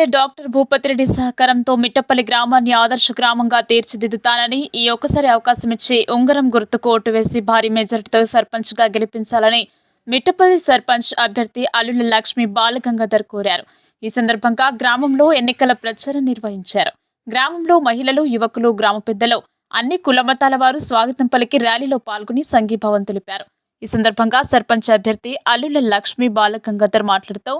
MLA doctor Bhupathi Reddy సహకారంతో మిట్టపల్లి గ్రామాన్ని ఆదర్శ గ్రామంగా తీర్చిదిద్దుతానని ఈ ఒక్కసారి అవకాశం ఇచ్చి ఉంగరం గుర్తుకు ఓటు వేసి భారీ మెజార్టీతో సర్పంచ్గా గెలిపించాలని మిట్టపల్లి సర్పంచ్ అభ్యర్థి అల్లుల లక్ష్మి బాలగంగాధర్ కోరారు. ఈ సందర్భంగా గ్రామంలో ఎన్నికల ప్రచారం నిర్వహించారు. గ్రామంలో మహిళలు యువకులు గ్రామ పెద్దలు అన్ని కులమతాల వారు స్వాగతం పలికి ర్యాలీలో పాల్గొని సంఘీభావం తెలిపారు. ఈ సందర్భంగా సర్పంచ్ అభ్యర్థి అల్లుల లక్ష్మి బాలగంగాధర్ మాట్లాడుతూ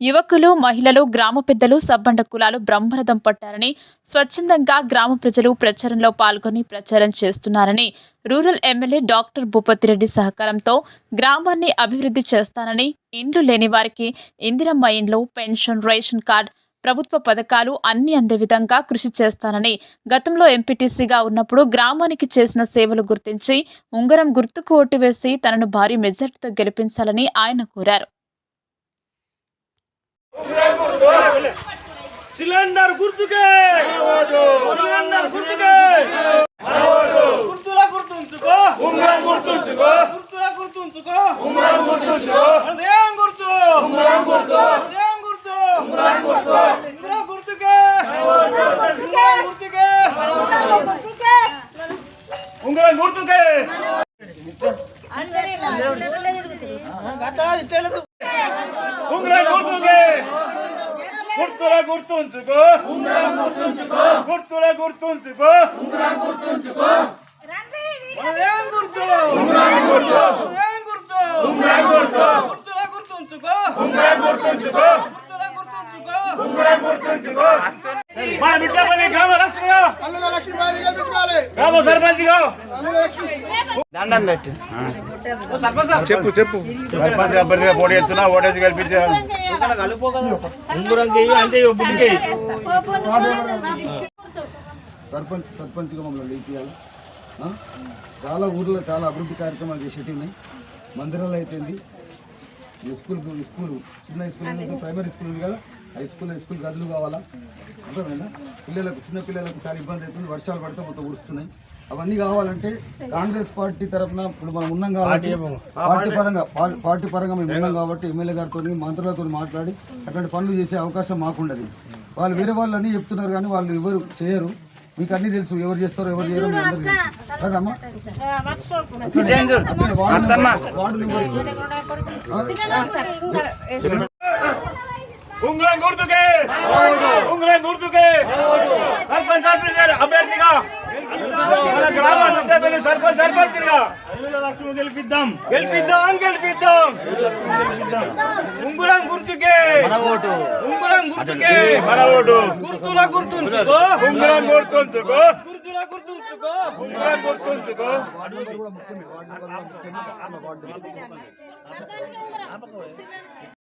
యువకులు మహిళలు గ్రామ పెద్దలు సబ్బండ కులాలు బ్రహ్మరథం పట్టారని స్వచ్ఛందంగా గ్రామ ప్రజలు ప్రచారంలో పాల్గొని ప్రచారం చేస్తున్నారని రూరల్ ఎమ్మెల్యే డాక్టర్ భూపతిరెడ్డి సహకారంతో గ్రామాన్ని అభివృద్ధి చేస్తానని ఇండ్లు లేని వారికి ఇందిరమ్మ ఇండ్లు పెన్షన్ రేషన్ కార్డ్ ప్రభుత్వ పథకాలు అన్ని అందే విధంగా కృషి చేస్తానని గతంలో ఎంపీటీసీగా ఉన్నప్పుడు గ్రామానికి చేసిన సేవలు గుర్తించి ఉంగరం గుర్తుకు ఓటు వేసి తనను భారీ మెజార్టీతో గెలిపించాలని ఆయన కోరారు. సిలిండర్ గుర్తుకే సిలిండర్ గుర్తుకే గుర్తుల గుర్తుంచుకో ఉంగరం గుర్తుంచుకో గుర్తుల గుర్తుంచుకో ఉంగరం గుర్తుంచుకో అదేం గుర్తు ఉంగరం గుర్తు అదేం గుర్తు ఉంగరం గుర్తు ఉంగరం గుర్తుకే ఉంగరం గుర్తుకే ఉంగరం గుర్తుకే ఉంగరం గుర్తుకే గుర్తుల గుర్తుంచుకో ఉంగరం గుర్తుంచుకో గుర్తుల గుర్తుంచుకో ఉంగరం గుర్తుంచుకో అదేం గుర్తు ఉంగరం గుర్తు అదేం గుర్తు ఉంగరం గుర్తు గుర్తుల గుర్తుంచుకో ఉంగరం గుర్తుంచుకో గుర్తుల గుర్తుంచుకో ఉంగరం గుర్తుంచుకో మా బిడ్డపల్లి గ్రామ సర్పంచ్గా! దండం పెట్టు. చెప్పు చెప్పు. సర్పంచ్ అభ్యర్థిగా పోటీ ఎత్తున్నా ఓటేసి కల్పించాను అంటే బుడ్డికి సర్పంచ్ సర్పంచ్గా మమ్మల్ని లేపియాలి? చాలా ఊర్లో చాలా అభివృద్ధి కార్యక్రమాలు చేసేటి ఉన్నాయి మందిరాలు అయితేంది. ఈ స్కూల్ స్కూల్ చిన్న స్కూల్ ఉంది, ప్రైమరీ స్కూల్ ఉంది కదా. హై స్కూల్ హై స్కూల్ గదులు కావాలా? అర్థమైందా? పిల్లలకు చిన్న పిల్లలకు చాలా ఇబ్బంది అవుతుంది. వర్షాలు పడితే మొత్తం ఉరుస్తున్నాయి అవన్నీ కావాలంటే కాంగ్రెస్ పార్టీ తరఫున ఇప్పుడు మనం ఉన్నాం కాబట్టి పార్టీ పరంగా పార్టీ పరంగా మేము ఉన్నాం కాబట్టి ఎమ్మెల్యే గారితో మంత్రులతో మాట్లాడి అటువంటి పనులు చేసే అవకాశం మాకుండదు. వాళ్ళు వేరే వాళ్ళు అన్నీ చెప్తున్నారు కానీ వాళ్ళు ఎవరు చేయరు. మీకు అన్ని తెలుసు. ఎవరు చేస్తారో ఎవరు చేయరో మీ అందరికీ తెలుసు. సరేనమ్మా ఇటేం చూడు. అట్లనే వార్డు. నెంబర్- ఉంగరం గుర్తుకే. ఉంగరం గుర్తుకే. సర్పంచ్ అభ్యర్థి అభ్యర్థిగా. మన గ్రామ సభ్యులు సర్పంచ్ అభ్యర్థిగా లక్ష్మి గెలిపిద్దాం. గెలిపిద్దాం గెలిపిద్దాం. ఉంగురం గుర్తుకే. మన ఓటు. ఉంగురం గుర్తుకే. మన ఓటు. గుర్తుల గుర్తుంచుకో. ఉంగరం గుర్తుంచుకో. గుర్తుల గుర్తుంచుకో. ఉంగరం గుర్తుంచుకో. వార్డు వార్డు కూడా వార్డు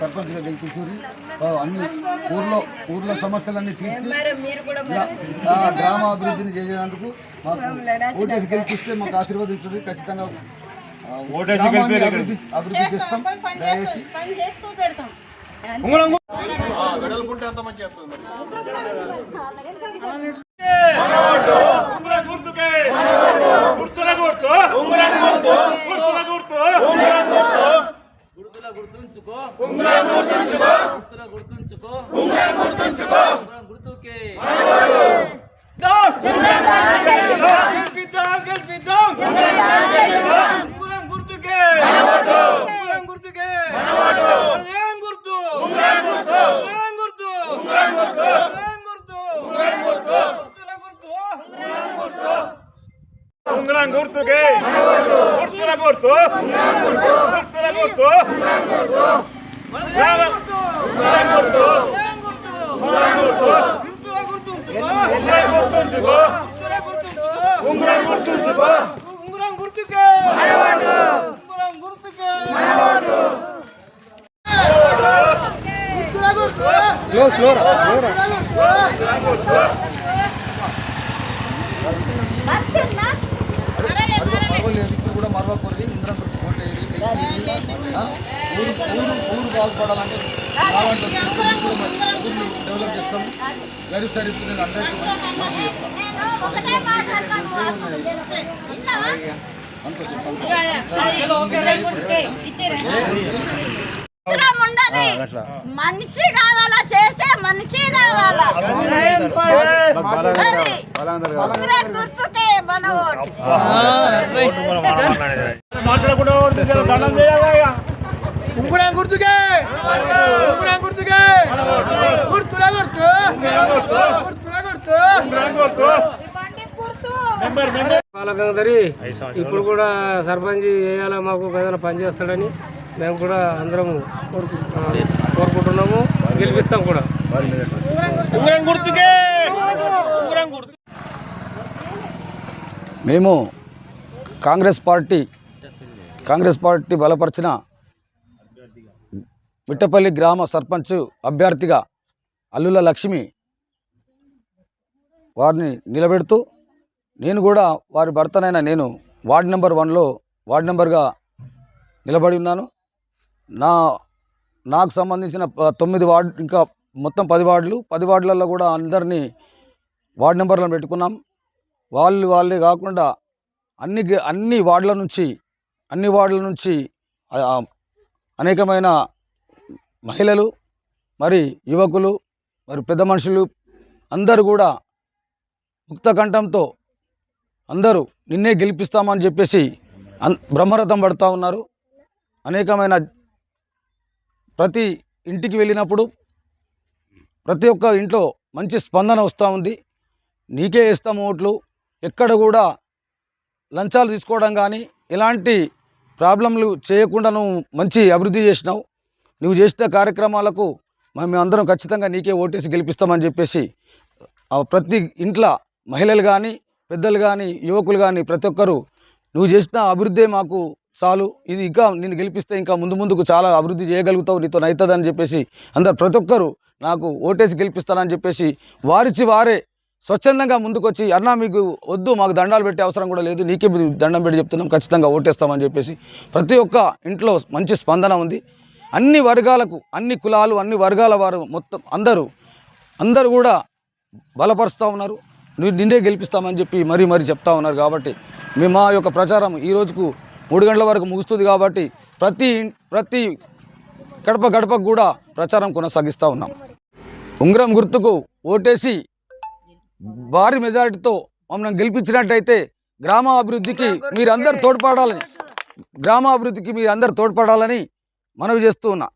సర్పంచ్గా గెలిపించారు అన్ని ఊర్లో ఊర్లో సమస్యలన్నీ తీర్చి గ్రామ అభివృద్ధిని చేసేందుకు మాకు ఓటేసి గెలిపిస్తే మాకు ఆశీర్వదించుతుంది ఖచ్చితంగా అభివృద్ధి అభివృద్ధి చేస్తాం. దయచేసి గుర్తుకే గుర్తుల గుర్తు గుర్తు గుర్తుల గుర్తు ఉంగరం గుర్తు గుర్తుల గుర్తుంచుకో ఉంగరం గుర్తుంచుకో గుర్తుల గుర్తుంచుకో ఉంగరం గుర్తుంచుకో ఉంగరం గుర్తుకే గెలిపిద్దాం గెలిపిద్దాం ఉంగరం గుర్తుకే ఉంగరం గుర్తుకే అదేం గుర్తు ఉంగరం గుర్తు అదేం గుర్తు ఉంగరం గుర్తు అదేం గుర్తు ఉంగరం గుర్తు గుర్తుల గుర్తు ఉంగరం గుర్తు ఉంగరం గుర్తుకే గుర్తుల గుర్తు గుర్తుల గుర్తు ఉంగరం గుర్తు ఉంగరం గుర్తు ఉంగరం గుర్తుంచుకో ఉంగరం గుర్తుంచుకో ఉంగరం గుర్తుకే ఉంగరం గుర్తుకే స్లో స్లో వచ్చిందా బాగుపడాలంటే డెవలప్ చేస్తాం గరీబ్ సరిగ్గా నేను అందరికీ మంచి చేస్తాం సంతోషం అవసరం ఉండదు మనిషి కావాలా చేసే మనిషి కావాలా గుర్తుకే మన ఓటు ఉంగురం గుర్తుకే ఉంగురం గుర్తుకే గుర్తులే గుర్తు గుర్తులే గుర్తు ఇప్పుడు కూడా సర్పంచ్ వేయాలా మాకు ఏదైనా పని చేస్తాడని మేము కూడా అందరం ఆ, కోరుకుంటున్నాము గెలిపిస్తాం కూడా. ఉంగురం గుర్తుకే ఉంగురం గుర్తు మేము కాంగ్రెస్ పార్టీ కాంగ్రెస్ పార్టీ బలపరిచిన మిట్టపల్లి గ్రామ సర్పంచ్ అభ్యర్థిగా అల్లుల లక్ష్మి వారిని నిలబెడుతూ నేను కూడా వారి భర్తనైన నేను వార్డ్ నెంబర్ వన్లో వార్డ్ నెంబర్గా నిలబడి ఉన్నాను. నా నాకు సంబంధించిన ప- తొమ్మిది వార్డు ఇంకా మొత్తం పది వార్డులు. పది వార్డులలో కూడా అందరినీ వార్డు నెంబర్లను పెట్టుకున్నాం. వాళ్ళు వాళ్ళే కాకుండా అన్ని అన్ని వార్డుల నుంచి అన్ని వార్డుల నుంచి అనేకమైన మహిళలు మరి యువకులు మరి పెద్ద మనుషులు అందరూ కూడా ముక్త కంఠంతో అందరూ నిన్నే గెలిపిస్తామని చెప్పేసి అన్ బ్రహ్మరథం పడుతూ ఉన్నారు. అనేకమైన ప్రతి ఇంటికి వెళ్ళినప్పుడు ప్రతి ఒక్క ఇంట్లో మంచి స్పందన వస్తూ ఉంది. నీకే ఇస్తాము ఓట్లు. ఎక్కడ కూడా లంచాలు తీసుకోవడం కానీ ఎలాంటి ప్రాబ్లంలు చేయకుండా నువ్వు మంచి అభివృద్ధి చేసినావు. నువ్వు చేసిన కార్యక్రమాలకు మేము అందరం ఖచ్చితంగా నీకే ఓటేసి గెలిపిస్తామని చెప్పేసి ప్రతి ఇంట్లో మహిళలు కానీ పెద్దలు కానీ యువకులు కానీ ప్రతి ఒక్కరూ నువ్వు చేసిన అభివృద్ధే మాకు చాలు. ఇది ఇంకా నేను గెలిపిస్తే ఇంకా ముందు ముందుకు చాలా అభివృద్ధి చేయగలుగుతావు నీతో అవుతుందని చెప్పేసి అందరు ప్రతి ఒక్కరూ నాకు ఓటేసి గెలిపిస్తానని చెప్పేసి వారిచి వారే స్వచ్ఛందంగా ముందుకొచ్చి అన్నా మీకు వద్దు మాకు దండాలు పెట్టే అవసరం కూడా లేదు నీకే మీరు దండం పెట్టి చెప్తున్నాం ఖచ్చితంగా ఓటేస్తామని చెప్పేసి ప్రతి ఒక్క ఇంట్లో మంచి స్పందన ఉంది. అన్ని వర్గాలకు అన్ని కులాలు అన్ని వర్గాల వారు మొత్తం అందరూ అందరూ కూడా బలపరుస్తూ ఉన్నారు. నువ్వు నిన్నే గెలిపిస్తామని చెప్పి మరీ మరీ చెప్తా ఉన్నారు కాబట్టి మేము మా యొక్క ప్రచారం ఈ రోజుకు మూడు గంటల వరకు ముగుస్తుంది కాబట్టి ప్రతి ప్రతి గడప గడపకు కూడా ప్రచారం కొనసాగిస్తూ ఉన్నాం. ఉంగరం గుర్తుకు ఓటేసి భారీ మెజారిటీతో మమ్మల్ని గెలిపించినట్టయితే గ్రామ అభివృద్ధికి మీరందరూ తోడ్పడాలని గ్రామ అభివృద్ధికి మీరు అందరు తోడ్పడాలని మనవి చేస్తూ ఉన్నా.